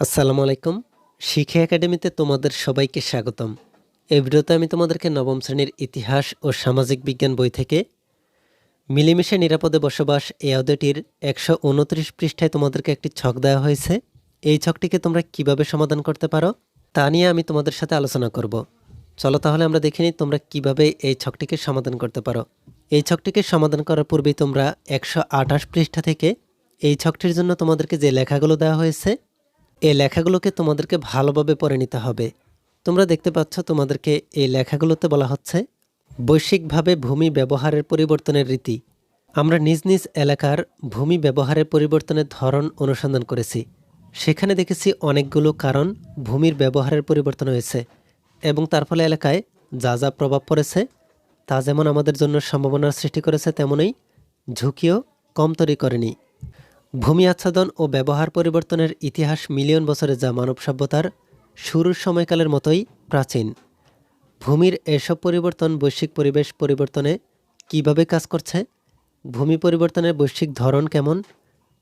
আসসালামু আলাইকুম। শিক্ষা একাডেমিতে তোমাদের সবাইকে স্বাগতম। এই ভিডিওতে আমি তোমাদেরকে নবম শ্রেণির ইতিহাস ও সামাজিক বিজ্ঞান বই থেকে মিলেমিশে নিরাপদে বসবাস এই অধ্যায়টির একশো উনত্রিশ পৃষ্ঠায় তোমাদেরকে একটি ছক দেওয়া হয়েছে। এই ছকটিকে তোমরা কীভাবে সমাধান করতে পারো তা নিয়ে আমি তোমাদের সাথে আলোচনা করব। চলো তাহলে আমরা দেখে নিই তোমরা কীভাবে এই ছকটিকে সমাধান করতে পারো। এই ছকটিকে সমাধান করার পূর্বেই তোমরা একশো আঠাশ পৃষ্ঠা থেকে এই ছকটির জন্য তোমাদেরকে যে লেখাগুলো দেওয়া হয়েছে এই লেখাগুলোকে তোমাদেরকে ভালোভাবে পড়ে নিতে হবে। তোমরা দেখতে পাচ্ছ তোমাদেরকে এই লেখাগুলোতে বলা হচ্ছে, বৈশ্বিকভাবে ভূমি ব্যবহারের পরিবর্তনের রীতি। আমরা নিজ নিজ এলাকার ভূমি ব্যবহারের পরিবর্তনের ধরন অনুসন্ধান করেছি। সেখানে দেখেছি অনেকগুলো কারণ ভূমির ব্যবহারের পরিবর্তন হয়েছে এবং তার ফলে এলাকায় যা যা প্রভাব পড়েছে, তা যেমন আমাদের জন্য সম্ভাবনার সৃষ্টি করেছে, তেমনই ঝুঁকিও কম তৈরি করেনি। ভূমি আচ্ছাদন ও ব্যবহার পরিবর্তনের ইতিহাস মিলিয়ন বছরে যা মানব সভ্যতার শুরুর সময়কালের মতোই প্রাচীন। ভূমির এসব পরিবর্তন বৈশ্বিক পরিবেশ পরিবর্তনে কীভাবে কাজ করছে? ভূমি পরিবর্তনের বৈশ্বিক ধরন কেমন?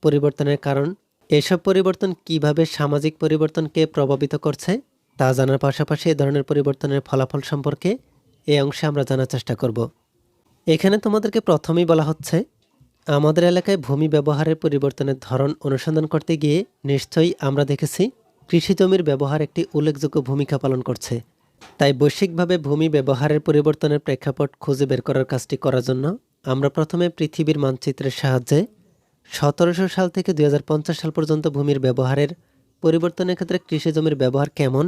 পরিবর্তনের কারণ? এসব পরিবর্তন কীভাবে সামাজিক পরিবর্তনকে প্রভাবিত করছে? তা জানার পাশাপাশি এ ধরনের পরিবর্তনের ফলাফল সম্পর্কে এ অংশে আমরা জানার চেষ্টা করব। এখানে তোমাদেরকে প্রথমেই বলা হচ্ছে আমাদের এলাকায় ভূমি ব্যবহারের পরিবর্তনের ধরন অনুসন্ধান করতে গিয়ে নিশ্চয়ই আমরা দেখেছি, কৃষি জমির ব্যবহার একটি উল্লেখযোগ্য ভূমিকা পালন করছে। তাই বৈশ্বিকভাবে ভূমি ব্যবহারের পরিবর্তনের প্রেক্ষাপট খুঁজে বের করার কাজটি করার জন্য আমরা প্রথমে পৃথিবীর মানচিত্রের সাহায্যে সতেরোশো সাল থেকে দু হাজার পঞ্চাশ সাল পর্যন্ত ভূমির ব্যবহারের পরিবর্তনের ক্ষেত্রে কৃষি জমির ব্যবহার কেমন,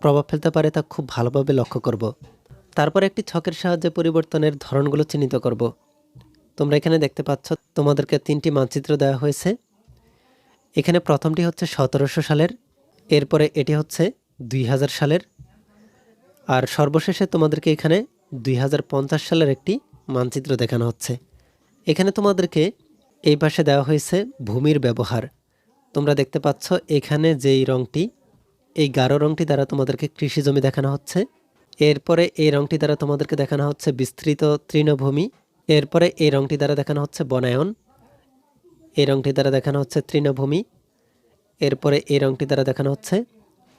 প্রভাব ফেলতে পারে তা খুব ভালোভাবে লক্ষ্য করব। তারপর একটি ছকের সাহায্যে পরিবর্তনের ধরনগুলো চিহ্নিত করব। তোমরা এখানে দেখতে পাচ্ছ তোমাদেরকে তিনটি মানচিত্র দেওয়া হয়েছে। এখানে প্রথমটি হচ্ছে সতেরোশো সালের, এরপরে এটি হচ্ছে দুই হাজার সালের, আর সর্বশেষে তোমাদেরকে এখানে দুই হাজার পঞ্চাশ সালের একটি মানচিত্র দেখানো হচ্ছে। এখানে তোমাদেরকে এই পাশে দেওয়া হয়েছে ভূমির ব্যবহার। তোমরা দেখতে পাচ্ছ এখানে যেই রংটি, এই গাঢ় রংটি দ্বারা তোমাদেরকে কৃষি জমি দেখানো হচ্ছে। এরপরে এই রংটি দ্বারা তোমাদেরকে দেখানো হচ্ছে বিস্তৃত তৃণভূমি। এরপরে এই রংটি দ্বারা দেখানো হচ্ছে বনায়ন, এই রংটি দ্বারা দেখানো হচ্ছে তৃণভূমি, এরপরে এই রংটি দ্বারা দেখানো হচ্ছে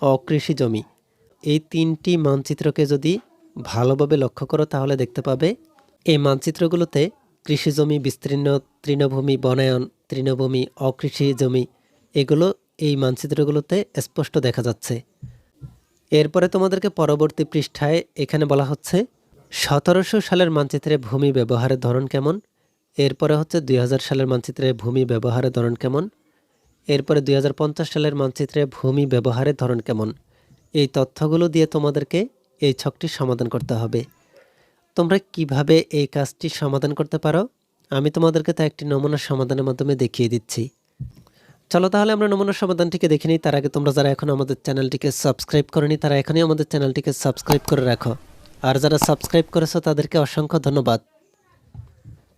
অকৃষি জমি। এই তিনটি মানচিত্রকে যদি ভালোভাবে লক্ষ্য করো, তাহলে দেখতে পাবে এই মানচিত্রগুলোতে কৃষি জমি বিস্তীর্ণ, তৃণভূমি বনায়ন, তৃণভূমি অকৃষি জমি, এগুলো এই মানচিত্রগুলোতে স্পষ্ট দেখা যাচ্ছে। এরপরে তোমাদেরকে পরবর্তী পৃষ্ঠায় এখানে বলা হচ্ছে সতেরোশো সালের মানচিত্রে ভূমি ব্যবহারের ধরন কেমন? এরপরে হচ্ছে দুই হাজার সালের মানচিত্রে ভূমি ব্যবহারের ধরন কেমন? এরপরে দুই হাজার পঞ্চাশ সালের মানচিত্রে ভূমি ব্যবহারের ধরন কেমন? এই তথ্যগুলো দিয়ে তোমাদেরকে এই ছকটি সমাধান করতে হবে। তোমরা কীভাবে এই কাজটি সমাধান করতে পারো? আমি তোমাদেরকে তা একটি নমুনা সমাধানের মাধ্যমে দেখিয়ে দিচ্ছি। চলো তাহলে আমরা নমুনা সমাধানটিকে দেখে নিই। তার আগে তোমরা যারা এখন আমাদের চ্যানেলটিকে সাবস্ক্রাইব করেনি, তারা এখনই আমাদের চ্যানেলটিকে সাবস্ক্রাইব করে রাখো। আর যারা সাবস্ক্রাইব করেছ, তাদেরকে অসংখ্য ধন্যবাদ।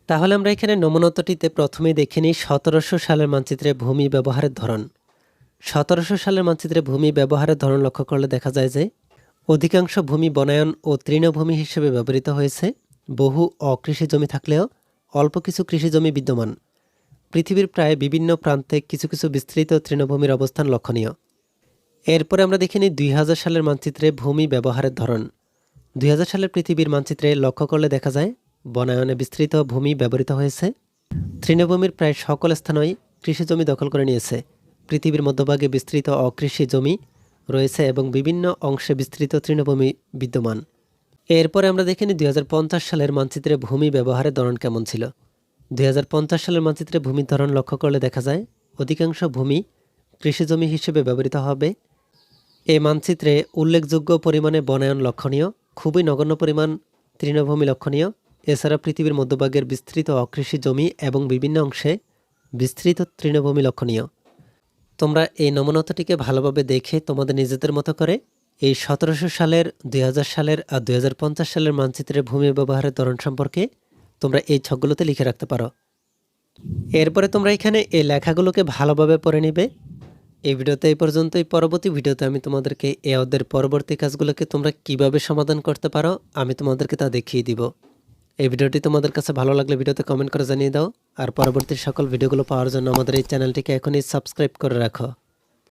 তাহলে আমরা এখানে নমুনতটিতে প্রথমেই দেখে নিই সতেরোশো সালের মানচিত্রে ভূমি ব্যবহারের ধরন। সতেরোশো সালের মানচিত্রে ভূমি ব্যবহারের ধরন লক্ষ্য করলে দেখা যায় যে, অধিকাংশ ভূমি বনায়ন ও তৃণভূমি হিসেবে ব্যবহৃত হয়েছে। বহু অকৃষি জমি থাকলেও অল্প কিছু কৃষি জমি বিদ্যমান। পৃথিবীর প্রায় বিভিন্ন প্রান্তে কিছু কিছু বিস্তৃত তৃণভূমির অবস্থান লক্ষণীয়। এরপরে আমরা দেখে নিই দুই সালের মানচিত্রে ভূমি ব্যবহারের ধরন। দুই সালের পৃথিবীর মানচিত্রে লক্ষ্য করলে দেখা যায়, বনায়নে বিস্তৃত ভূমি ব্যবহৃত হয়েছে। তৃণভূমির প্রায় সকল স্থানই কৃষি জমি দখল করে নিয়েছে। পৃথিবীর মধ্যভাগে বিস্তৃত অকৃষি জমি রয়েছে এবং বিভিন্ন অংশে বিস্তৃত তৃণভূমি বিদ্যমান। এরপরে আমরা দেখে নিই দুই সালের মানচিত্রে ভূমি ব্যবহারের ধরন কেমন ছিল। দুই হাজার পঞ্চাশ সালের মানচিত্রে ভূমির ধরন লক্ষ্য করলে দেখা যায়, অধিকাংশ ভূমি কৃষি জমি হিসেবে ব্যবহৃত হবে। এই মানচিত্রে উল্লেখযোগ্য পরিমাণে বনায়ন লক্ষণীয়। খুবই নগণ্য পরিমাণ তৃণভূমি লক্ষণীয়। এছাড়া পৃথিবীর মধ্যভাগের বিস্তৃত অকৃষি জমি এবং বিভিন্ন অংশে বিস্তৃত তৃণভূমি লক্ষণীয়। তোমরা এই নমনতাটিকে ভালোভাবে দেখে তোমাদের নিজেদের মতো করে এই সতেরোশো সালের, দুই হাজার সালের আর দুই হাজার পঞ্চাশ সালের মানচিত্রের ভূমি ব্যবহারের ধরন সম্পর্কে তোমরা এই ছকগুলোতে লিখে রাখতে পারো। এরপরে তোমরা এখানে এই লেখাগুলোকে ভালোভাবে পড়ে নিবে। এই ভিডিওতে এই পর্যন্তই। পরবর্তী ভিডিওতে আমি তোমাদেরকে এ ওদের পরবর্তী কাজগুলোকে তোমরা কীভাবে সমাধান করতে পারো, আমি তোমাদেরকে তা দেখিয়ে দিব। এই ভিডিওটি তোমাদের কাছে ভালো লাগলে ভিডিওতে কমেন্ট করে জানিয়ে দাও। আর পরবর্তী সকল ভিডিওগুলো পাওয়ার জন্য আমাদের এই চ্যানেলটিকে এখনই সাবস্ক্রাইব করে রাখো।